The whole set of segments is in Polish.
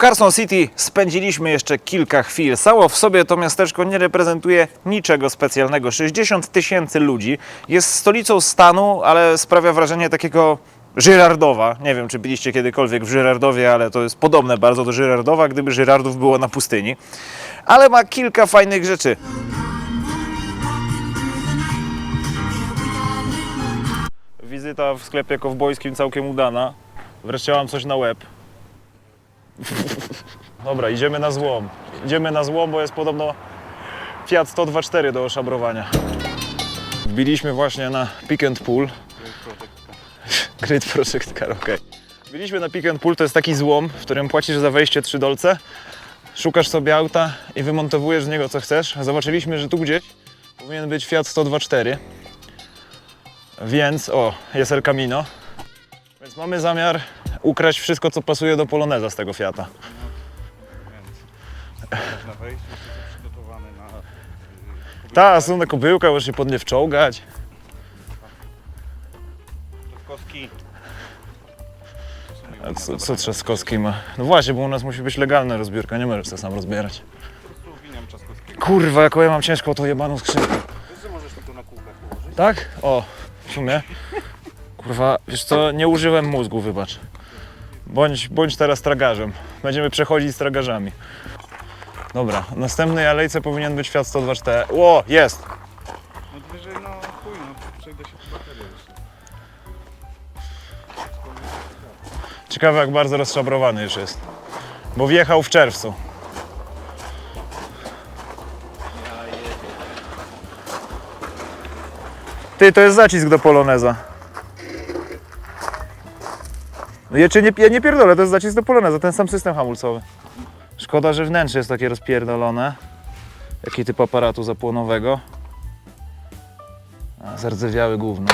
Carson City spędziliśmy jeszcze kilka chwil. Samo w sobie to miasteczko nie reprezentuje niczego specjalnego. 60 tysięcy ludzi. Jest stolicą stanu, ale sprawia wrażenie takiego Żyrardowa. Nie wiem, czy byliście kiedykolwiek w Żyrardowie, ale to jest podobne bardzo do Żyrardowa, gdyby Żyrardów było na pustyni. Ale ma kilka fajnych rzeczy. Wizyta w sklepie kowbojskim całkiem udana. Wreszcie mam coś na łeb. Dobra, idziemy na złom. Idziemy na złom, bo jest podobno Fiat 124 do oszabrowania. Wbiliśmy właśnie na Pick and Pull. Great Project Car, okej. Byliśmy na Pick and Pull, to jest taki złom, w którym płacisz za wejście 3 dolce, szukasz sobie auta i wymontowujesz z niego co chcesz. Zobaczyliśmy, że tu gdzieś powinien być Fiat 124. Więc, o, jest El Camino. Więc mamy zamiar ukraść wszystko, co pasuje do Poloneza z tego Fiata. Można wejść, jest przygotowany na... y, Ta, są na kobyłka, możesz się pod nie wczołgać. Trzaskowski. A co, co Trzaskowski ma? No właśnie, bo u nas musi być legalna rozbiórka, nie możesz to sam rozbierać. Winiam Trzaskowskiego. Kurwa, jaką ja mam ciężką tą jebaną skrzynkę. Wiesz, że możesz to na kółkach położyć? Tak? O, w sumie. Kurwa, wiesz co, nie użyłem mózgu, wybacz. Bądź, bądź teraz tragarzem. Będziemy przechodzić z tragarzami. Dobra, w następnej alejce powinien być Fiat 124. Ło, jest! No wyżej, no chuj, no przejdę się po baterię jeszcze. Ciekawe jak bardzo rozszabrowany już jest. Bo wjechał w czerwcu. Ty, to jest zacisk do Poloneza. No ja, nie, ja nie pierdolę, to jest zacisk do Poloneza, ten sam system hamulcowy. Szkoda, że wnętrze jest takie rozpierdolone. Jaki typ aparatu zapłonowego. Zardzewiały gówno.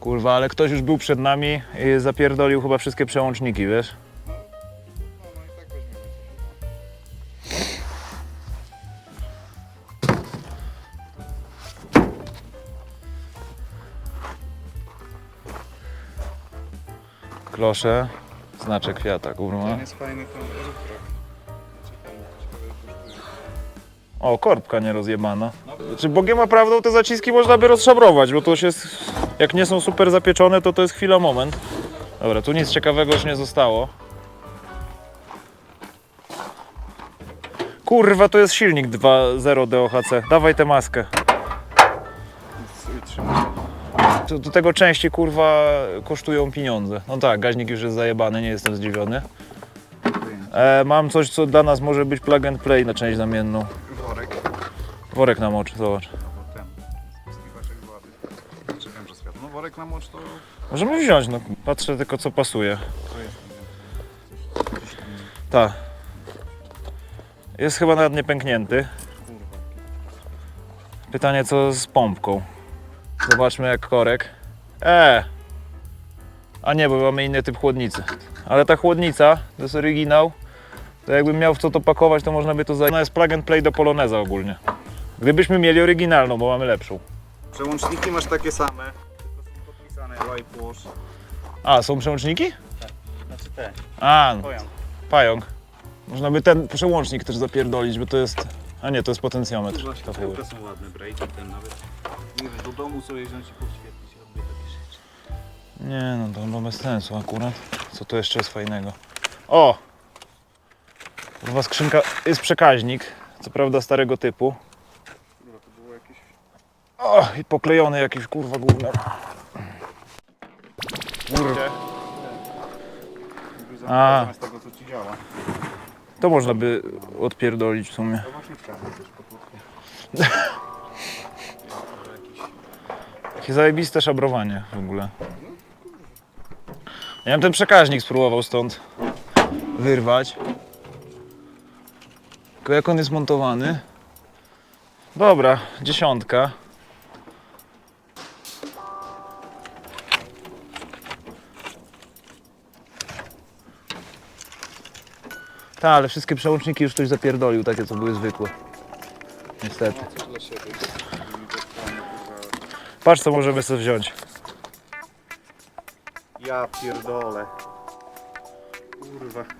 Kurwa, ale ktoś już był przed nami i zapierdolił chyba wszystkie przełączniki, wiesz? Klosze, znaczek Fiata, kurwa. Ten jest fajny ten. O, korbka nie rozjebana. Czy Bogiem a prawdą te zaciski można by rozszabrować, bo to już jest, jak nie są super zapieczone, to to jest chwila, moment. Dobra, tu nic ciekawego już nie zostało. Kurwa, to jest silnik 2.0 DOHC. Dawaj tę maskę. To, do tego części kurwa kosztują pieniądze. No tak, gaźnik już jest zajebany, nie jestem zdziwiony. E, mam coś, co dla nas może być plug and play na część zamienną. Worek. Worek na mocz, zobacz. Albo ten. Spływaczek z łady. Czekam, że światło. No worek na mocz to... Możemy wziąć, no patrzę tylko co pasuje. To jest. Tak. Jest chyba nawet nie pęknięty. Kurwa. Pytanie co z pompką. Zobaczmy jak korek. E. A nie, bo mamy inny typ chłodnicy. Ale ta chłodnica, to jest oryginał. To jakbym miał w co to pakować, to można by to zająć. Ona jest plug and play do Poloneza ogólnie. Gdybyśmy mieli oryginalną, bo mamy lepszą. Przełączniki masz takie same. Tylko są podpisane Wash. A, są przełączniki? Znaczy te. A, no, Pojam. pająk. Można by ten przełącznik też zapierdolić, bo to jest... A nie, to jest potencjometr. Kurwa, To światełka są ładne, breaki ten nawet. Nie wiem, do domu sobie wziąć i podświetlić, robię takie rzeczy. Nie no, to chyba bez sensu akurat. Co tu jeszcze jest fajnego? O! Kurwa skrzynka, jest przekaźnik, co prawda starego typu. Kurwa, to było jakieś... O, i poklejony jakiś kurwa gówno. Jakby A. zamiast tego, co ci działa. To można by odpierdolić w sumie. Jakie zajebiste szabrowanie w ogóle. Ja bym ten przekaźnik spróbował stąd wyrwać. Tylko jak on jest montowany? Dobra, dziesiątka. Tak, ale wszystkie przełączniki już ktoś zapierdolił, takie co były zwykłe. Niestety. Kurwa. Patrz co możemy sobie wziąć. Ja pierdolę. Fiata.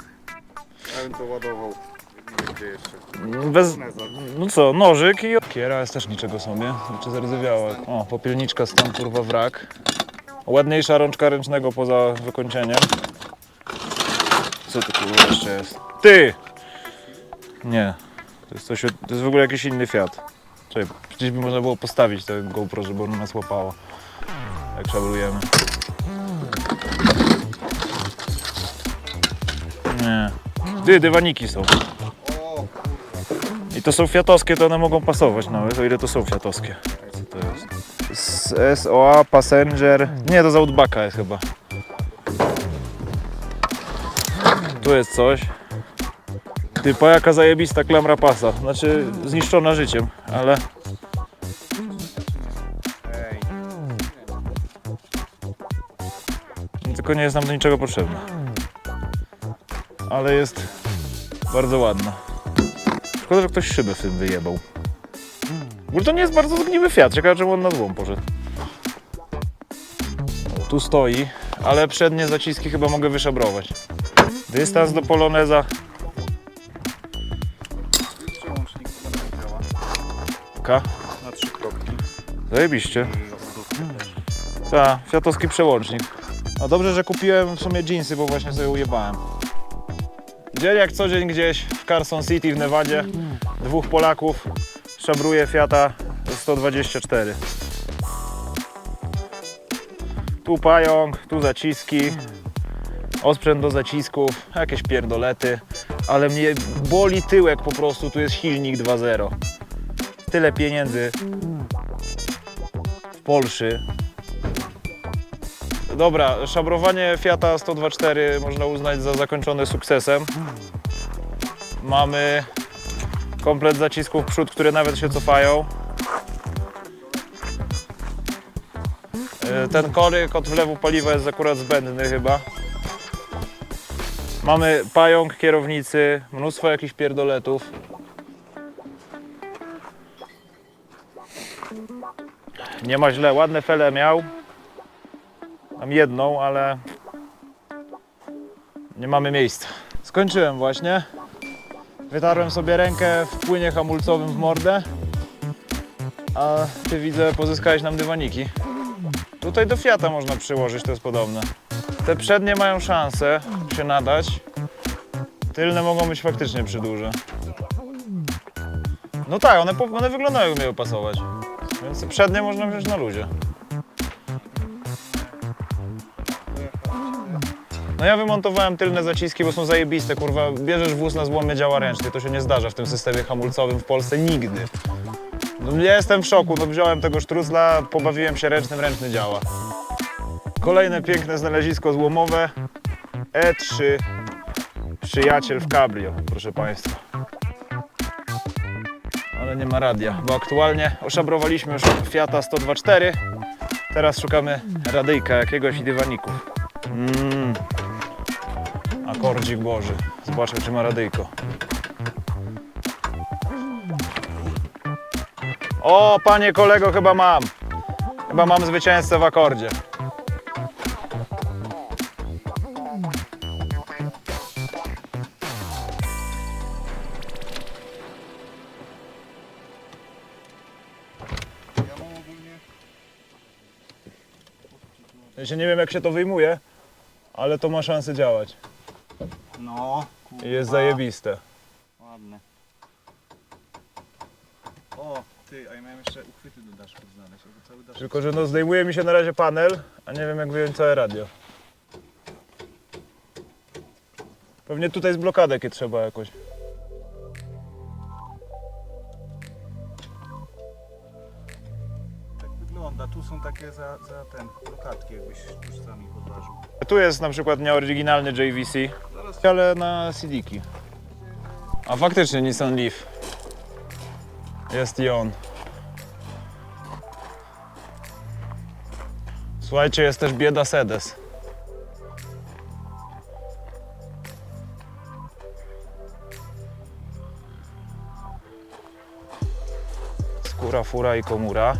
Ja bym to ładował. Gdzie jeszcze. Bez, no co, nożyk i... Kiera jest też niczego sobie, znaczy zardzewiała. O, popielniczka stan kurwa wrak. Ładniejsza rączka ręcznego poza wykończeniem. Co to kurwa jeszcze jest? Ty! Nie. To jest, coś, to jest w ogóle jakiś inny Fiat. Czekaj, przecież by można było postawić to GoPro, żeby ono nas łapało. Jak szabrujemy. Nie. Ty, dywaniki są. I to są fiatowskie, to one mogą pasować nawet, o ile to są fiatowskie. Co to jest? SOA, Passenger. Nie, to z Outbacka jest chyba. Tu jest coś. Typa jaka zajebista klamra pasa. Znaczy zniszczona życiem, ale tylko nie jest nam do niczego potrzebna. Ale jest bardzo ładna. Szkoda, że ktoś szybę w tym wyjebał. W to nie jest bardzo zgniły Fiat, ciekawe czemu on na złom poszedł. Tu stoi, ale przednie zaciski chyba mogę wyszabrować. Dystans do Poloneza. Przełącznik. K. Na trzy kropki. Zajebiście. Tak, fiatowski przełącznik. No dobrze, że kupiłem w sumie jeansy, bo właśnie sobie ujebałem. Dzień jak co dzień gdzieś w Carson City w Nevadzie. Dwóch Polaków szabruje Fiata 124. Tu pająk, tu zaciski, osprzęt do zacisków, jakieś pierdolety, ale mnie boli tyłek po prostu, tu jest silnik 2.0. Tyle pieniędzy w Polsce Dobra, szabrowanie Fiata 124 można uznać za zakończone sukcesem. Mamy komplet zacisków przód, które nawet się cofają. E, Ten koryk od wlewu paliwa jest akurat zbędny chyba. Mamy pająk kierownicy, mnóstwo jakichś pierdoletów. Nie ma źle, ładne fele miał. Mam jedną, ale nie mamy miejsca. Skończyłem właśnie. Wytarłem sobie rękę w płynie hamulcowym w mordę. A ty widzę, pozyskałeś nam dywaniki. Tutaj do Fiata można przyłożyć, to jest podobne. Te przednie mają szansę się nadać. Tylne mogą być faktycznie przyduże. No tak, one, one wyglądają miały pasować. Więc przednie można wziąć na luzie. No ja wymontowałem tylne zaciski, bo są zajebiste, kurwa. Bierzesz wóz na złomie, działa ręcznie. To się nie zdarza w tym systemie hamulcowym w Polsce nigdy. No, ja jestem w szoku, no wziąłem tego sztrucla, pobawiłem się ręcznym, ręczny działa. Kolejne piękne znalezisko złomowe. E3 Przyjaciel w cabrio, proszę Państwa. Ale nie ma radia, bo aktualnie oszabrowaliśmy już Fiata 124. Teraz szukamy radyjka jakiegoś i dywaników. Mm. Akordzik Boży. Zobaczmy, czy ma radyjko. O, panie kolego, chyba mam. Chyba mam zwycięzcę w akordzie. Ja się nie wiem, jak się to wyjmuje, ale to ma szansę działać. No, I jest zajebiste. ładne. O, ty, a ja miałem jeszcze uchwyty do daszków znaleźć. Cały daszek... Tylko, że no zdejmuje mi się na razie panel, a nie wiem jak wyjąć całe radio. Pewnie tutaj z blokadek je trzeba jakoś. Są takie za, za ten, blokadki jakbyś sztuczcami podważył. Tu jest na przykład nieoryginalny JVC, ale na CD-ki. A faktycznie Nissan Leaf. Jest i on. Słuchajcie, jest też bieda Sedes. Skóra, fura i komura.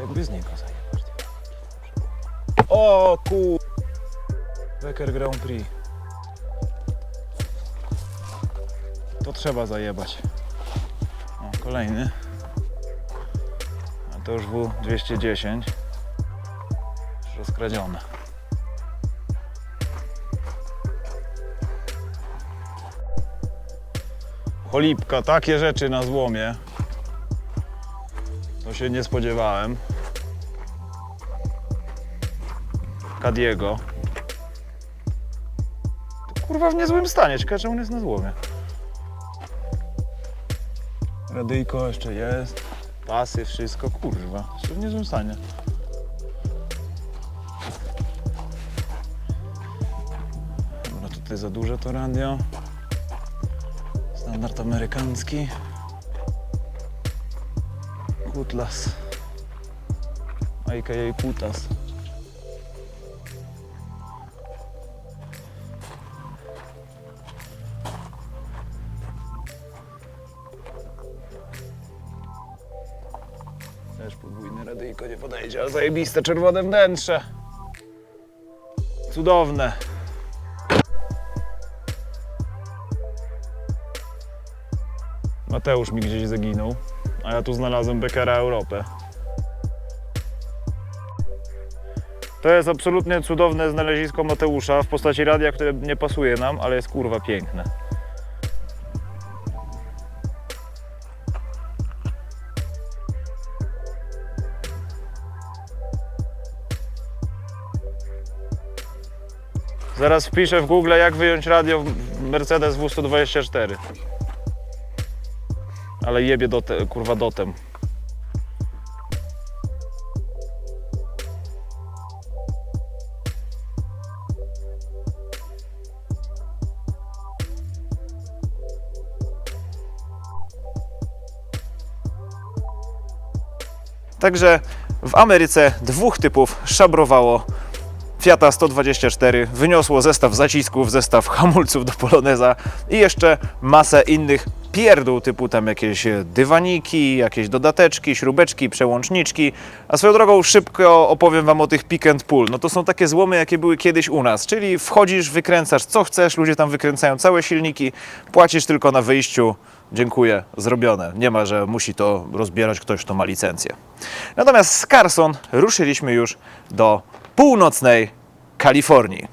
Jakby z niego zajebać. O ku... Becker Grand Prix. To trzeba zajebać. O, kolejny. A to już W210. Już rozkradzione. Cholipka, takie rzeczy na złomie. To się nie spodziewałem. Kadiego. Kurwa w niezłym stanie, ciekawe czemu on jest na złomie. Radyjko jeszcze jest. Pasy, wszystko, kurwa. Jeszcze w niezłym stanie. Dobra, tutaj za duże to radio. Standard amerykański. Kutlas. A.k.a. Kutas. Też podwójny radyjko nie podejdzie, ale zajebiste czerwone wnętrze. Cudowne. Mateusz mi gdzieś zaginął, a ja tu znalazłem Beckera Europę. To jest absolutnie cudowne znalezisko Mateusza w postaci radia, które nie pasuje nam, ale jest kurwa piękne. Zaraz wpiszę w Google, jak wyjąć radio w Mercedes W124. Ale jebie dote, kurwa dotem. Także w Ameryce dwóch typów szabrowało Fiata 124 wyniosło zestaw zacisków, zestaw hamulców do Poloneza i jeszcze masę innych pierdół typu tam jakieś dywaniki, jakieś dodateczki, śrubeczki, przełączniczki. A swoją drogą szybko opowiem Wam o tych pick and pull. No to są takie złomy, jakie były kiedyś u nas, czyli wchodzisz, wykręcasz co chcesz, ludzie tam wykręcają całe silniki, płacisz tylko na wyjściu, dziękuję, zrobione. Nie ma, że musi to rozbierać ktoś, kto ma licencję. Natomiast z Carson ruszyliśmy już do północnej Kalifornii.